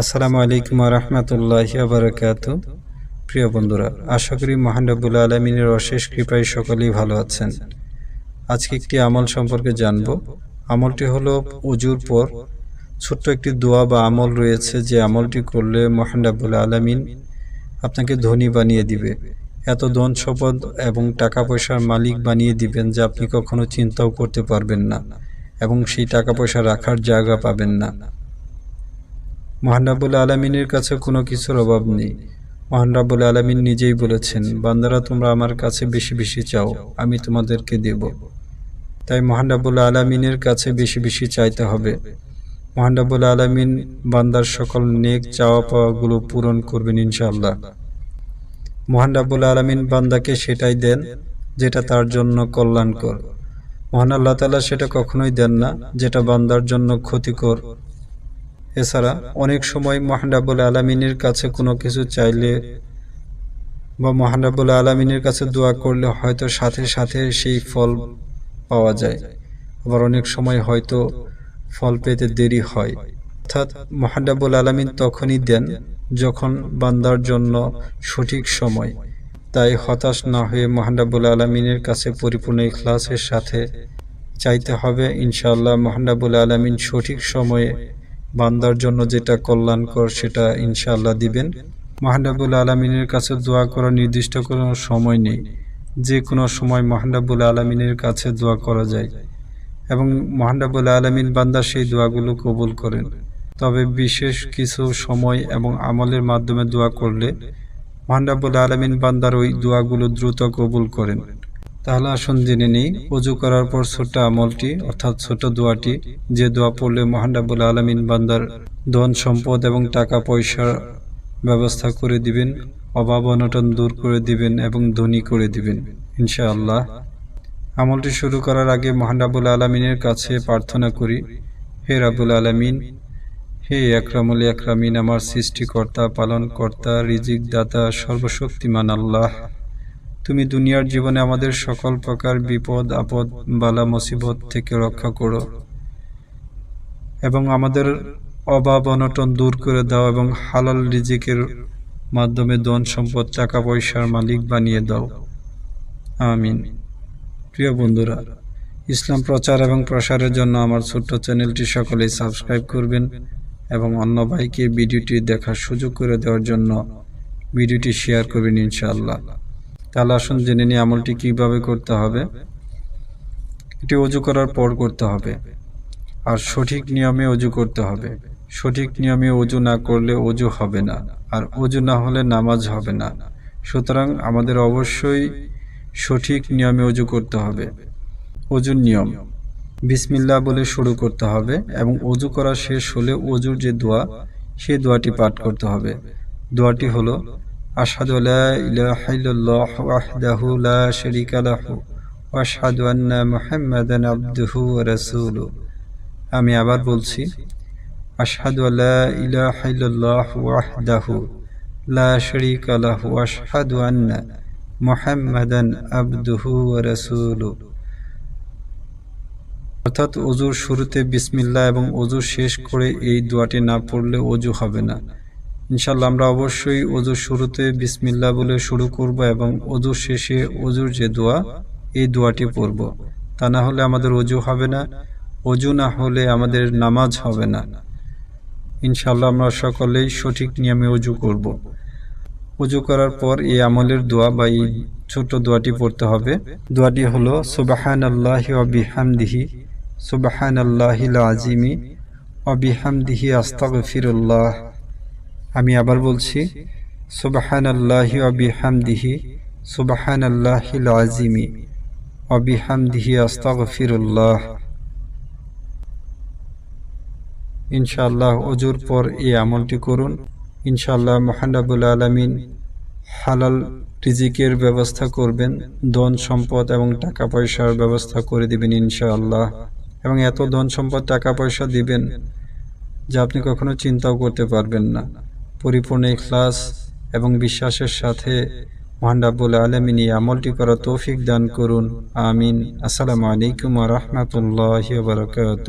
আসসালামু আলাইকুম রহমতুল্লাহ বারকাত প্রিয় বন্ধুরা, আশা করি মহান রব্বুল আলমিনের অশেষ কৃপায় সকলেই ভালো আছেন। আজকে একটি আমল সম্পর্কে জানব। আমলটি হলো উজুর পর ছোট্ট একটি দোয়া বা আমল রয়েছে যে আমলটি করলে মহান রব্বুল আলমিন আপনাকে ধনী বানিয়ে দিবে। এত ধন সম্পদ এবং টাকা পয়সার মালিক বানিয়ে দিবেন যে আপনি কখনো চিন্তাও করতে পারবেন না এবং সেই টাকা পয়সা রাখার জায়গা পাবেন না। মহানরাবুল আলমিনের কাছে কোনো কিছুর অভাব নেই। মহানরাবুল আলমিন নিজেই বলেছেন, বান্দারা তোমরা আমার কাছে বেশি বেশি চাও, আমি তোমাদেরকে দেব। তাই মহানরাবুল আলমিনের কাছে বেশি বেশি চাইতে হবে। মহানরাবুল আলমিন বান্দার সকল নেক চাওয়া পাওয়াগুলো পূরণ করবেন ইনশাআল্লাহ। মহানরাবুল আলমিন বান্দাকে সেটাই দেন যেটা তার জন্য কল্যাণকর। মহান আল্লাহ তালা সেটা কখনোই দেন না, যেটা বান্দার জন্য ক্ষতিকর। এছাড়া অনেক সময় মহানরাবুল আলমিনের কাছে কোনো কিছু চাইলে বা মহানরাবুল আলমিনের কাছে দোয়া করলে হয়তো সাথে সাথে সেই ফল পাওয়া যায়। আবার অনেক সময় হয়তো ফল পেতে দেরি হয়। অর্থাৎ মহানরাবুল আলমিন তখনই দেন যখন বান্দার জন্য সঠিক সময়। তাই হতাশ না হয়ে মহানরাবুল আলমিনের কাছে পরিপূর্ণ ইখলাসের সাথে চাইতে হবে। ইনশাআল্লাহ মহানরাবুল আলমিন সঠিক সময়ে বান্দার জন্য যেটা কল্যাণকর সেটা ইনশাআল্লাহ দিবেন। মহানরাবুল আলমিনের কাছে দোয়া করার নির্দিষ্ট কোনো সময় নেই। যে কোনো সময় মহানরাবুল আলমিনের কাছে দোয়া করা যায়। এবং মহানরাবুল আলমিন বান্দা সেই দোয়াগুলো কবুল করেন। তবে বিশেষ কিছু সময় এবং আমলের মাধ্যমে দোয়া করলে মহানরাবুল আলমিন বান্দার ওই দোয়াগুলো দ্রুত কবুল করেন। তাহলে আসুন জেনে নিই, অজু করার পর ছোট আমলটি, অর্থাৎ ছোট দোয়াটি, যে দোয়া পড়লে মহানরাবুল আলমিন বান্দার ধন, সম্পদ এবং টাকা পয়সার ব্যবস্থা করে দিবেন, অভাব অনটন দূর করে দিবেন এবং ধনী করে দিবেন, ইনশাআল্লাহ। আমলটি শুরু করার আগে মহানরাবুল আলমিনের কাছে প্রার্থনা করি, হে রাবুল আলমিন, হে একরামুল একরামিন, আমার সৃষ্টিকর্তা, পালনকর্তা রিজিক দাতা সর্বশক্তিমান আল্লাহ। তুমি দুনিয়ার জীবনে আমাদের সকল প্রকার বিপদ, আপদ, বালা, মুসিবত থেকে রক্ষা করো এবং আমাদের অভাব, অনটন দূর করে দাও এবং হালাল রিজিকের মাধ্যমে ধন সম্পদ, টাকা পয়সার মালিক বানিয়ে দাও। আমিন। প্রিয় বন্ধুরা, ইসলাম প্রচার এবং প্রসারের জন্য আমার ছোট্ট চ্যানেলটি সকলেই সাবস্ক্রাইব করবেন এবং অন্য ভাইকে ভিডিওটি দেখার সুযোগ করে দেওয়ার জন্য ভিডিওটি শেয়ার করবেন ইনশাআল্লাহ। তাহলে আসুন জেনে নিয়ে আমলটি কীভাবে করতে হবে। এটি অজু করার পর করতে হবে। আর সঠিক নিয়মে অজু করতে হবে। সঠিক নিয়মে অজু না করলে অজু হবে না। আর অজু না হলে নামাজ হবে না। সুতরাং আমাদের অবশ্যই সঠিক নিয়মে অজু করতে হবে। অজুর নিয়ম। বিসমিল্লা বলে শুরু করতে হবে এবং অজু করা শেষ হলে অজুর যে দোয়া, সেই দোয়াটি পাঠ করতে হবে। দোয়াটি হলো লা ইলাহা ইল্লাল্লাহ ওয়াহদাহু লা শারীকা লাহু ওয়া আশহাদু আন্না মুহাম্মাদান আবদুহু ওয়া রাসূলুহু আমি আবার বলছি লা ইলাহা ইল্লাল্লাহ ওয়াহদাহু লা শারীকা লাহু ওয়া আশহাদু আন্না মুহাম্মাদান আবদুহু ওয়া রাসূলুহু অর্থাৎ অজুর শুরুতে বিসমিল্লাহ এবং অজু শেষ করে এই দোয়াটি না পড়লে অজু হবে না। ইনশাল্লাহ আমরা অবশ্যই অজুর শুরুতে বিসমিল্লা বলে শুরু করব এবং অজু শেষে অজুর যে দোয়া, এই দোয়াটি পড়ব। তা না হলে আমাদের অজু হবে না অজু না হলে আমাদের নামাজ হবে না। ইনশাল্লাহ আমরা সকলেই সঠিক নিয়মে অজু করব। অজু করার পর এই আমলের দোয়া বা এই ছোট দোয়াটি পড়তে হবে। দোয়াটি হলো সুবাহান আল্লাহ বিহামদিহি সুবাহান আল্লাহিল আজিমি অবিহামদিহি আস্তাগফিরুল্লাহ। আমি আবার বলছি সুবাহান আল্লাহি অবিহামদিহি সুবাহান আল্লাহিল আজিমি অবিহামদিহি আস্তাগফিরুল্লাহ। ইনশাআল্লাহ অজুর পর এই আমলটি করুন। ইনশাআল্লাহ মহানাবুল আলমিন হালাল রিজিকের ব্যবস্থা করবেন, ধন সম্পদ এবং টাকা পয়সার ব্যবস্থা করে দিবেন ইনশাআল্লাহ। এবং এত ধন সম্পদ, টাকা পয়সা দিবেন যা আপনি কখনো চিন্তাও করতে পারবেন না। পরিপূর্ণ ইখলাস এবং বিশ্বাসের সাথে মহানরাবুল আলমিন এই আমলটি করা তৌফিক দান করুন। আমিন। আসসালামু আলাইকুম রহমতুল্লাহ বারকাত